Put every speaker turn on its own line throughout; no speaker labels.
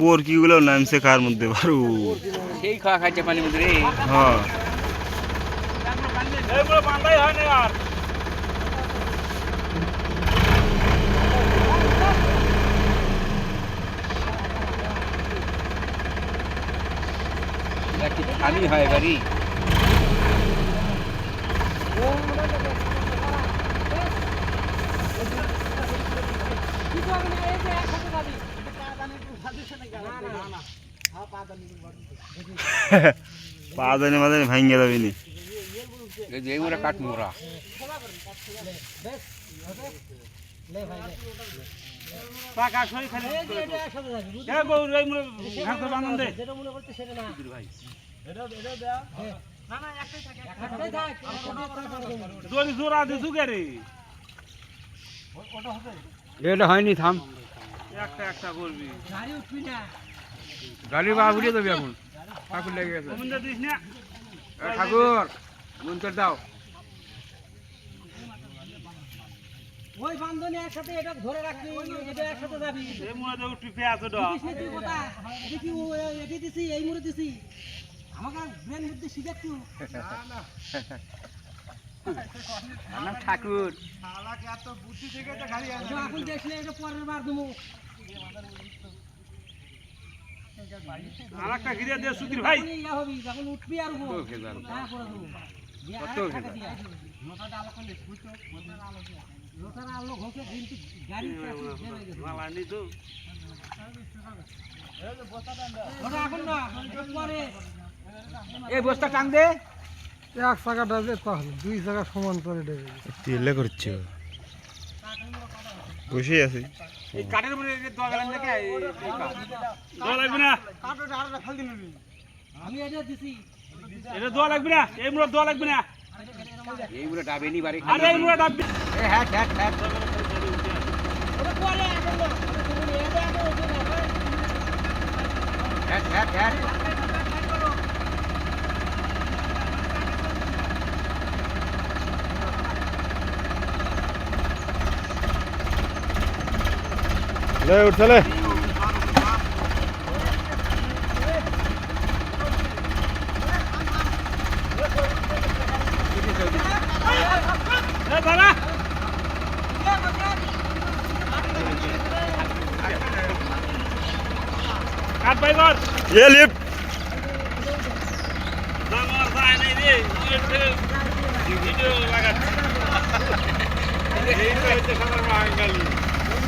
বরকিগুলো নামছে কার মধ্যে বারু?
সেই খাওয়া খাইছে পানির মধ্যে রে।
হ্যাঁ।
এটা কি খালি হয় বাড়ি
পা জানি মাদানি ভাঙ্গে যাবে নি।
এই যে এইগুলো কাঠ মোড়া। এটা হয়নি থাম। গাড়ি বা উড়িয়ে দেবে এখন। ঠাকুর লেগে গেছে। ঠাকুর মন্ত্র দাও।
ওই বান্ধনে একসাথে এটা ধরে রাখবি এটা একসাথে যাবি। দিস নি তুই কথা? দেখি ও এটি দিছি এই মুড়ে দিছি। আমাকে ব্রেন বুদ্ধি শিখাচ্ছু
আমার ঠাকুর।
এটা এখন দেখলে এটা পরের বার দেবো। যখনই ইয়া হবি যখন উঠবি আর
দাঁড়াও।
হ্যাঁ, দেবো।
কত
টাকা দিয়া। আলো পরে।
এই বস্তা টান দে
এক জায়গাটা যে তাহলে দুই জায়গা সমান করে দেবে
তেলে করছ বসে আছি
এই কাঠের উপরে দোয়া গেলেন দেখে
আমি এটা দিছি
ডাবেনি বাড়ি
আরে ওটা পরে এখন না। এই এখন ওঠে না, হ্যাঁ?
হ্যাঁ হ্যাঁ হ্যাঁ
লে উঠলে এ লিফট
দে এবারে।
ওই মুরা বউলে ডাববি না
তুমি এখানে যাও। বাবা! ওকে। ওরে, ভাই, ভাই।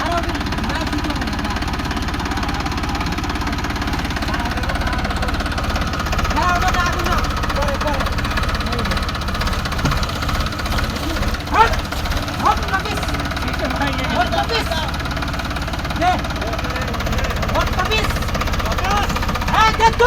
আর ওকে না দিতে হবে না। হ্যাঁ, ওটা আগুন না। পরে, পরে। হট! হট, নাবিস। হট, নাবিস। দে। হট, নাবিস। হ্যাঁ, দে, তুই ওটা। নাবিস, দে।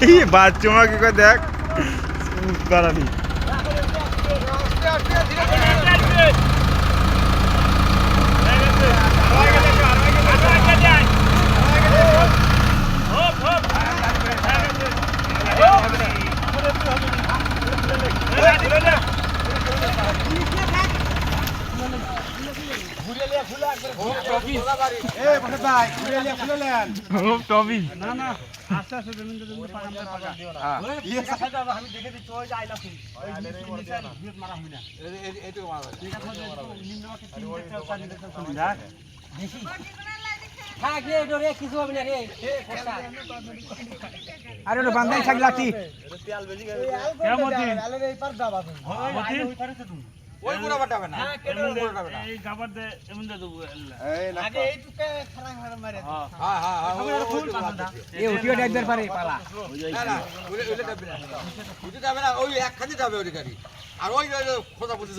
এই বাচ্চা কি করে দেখ। বাড়ানি
টপি
আস্তে আস্তে জমিন জমিন পাকা আমরা পাকা
হ্যাঁ।
কাছে যাব, আমি দেখে দিচ্ছি ওই যে আইলা ফুল। ওই ভিড় মারা হবে না। ঠিক আছে, ওই নিম্নমাটি তিন দেখতে, চার দেখতে শুনি। হবে না রে।
আরে ওটা বান্ধাই থাক লাঠি
কেমন
ওই
গুড়া বাটাবে না।
হ্যাঁ, কেটে দেবো, বুড়োটা বেটা।
এই গাবার দে এমন দে দেবো
আগে এইটুকে খারাপ খারাপ মারে।
হ্যাঁ হ্যাঁ হ্যাঁ
ফুল পাতা।
এ উঠিও ডাইবার পারে পালা।
না না ওইটা ওইটা যাবে না। ওইটা যাবে না ওই একখানে যাবে ওই গাড়ি। আর ওই খোঁজা পুঁজি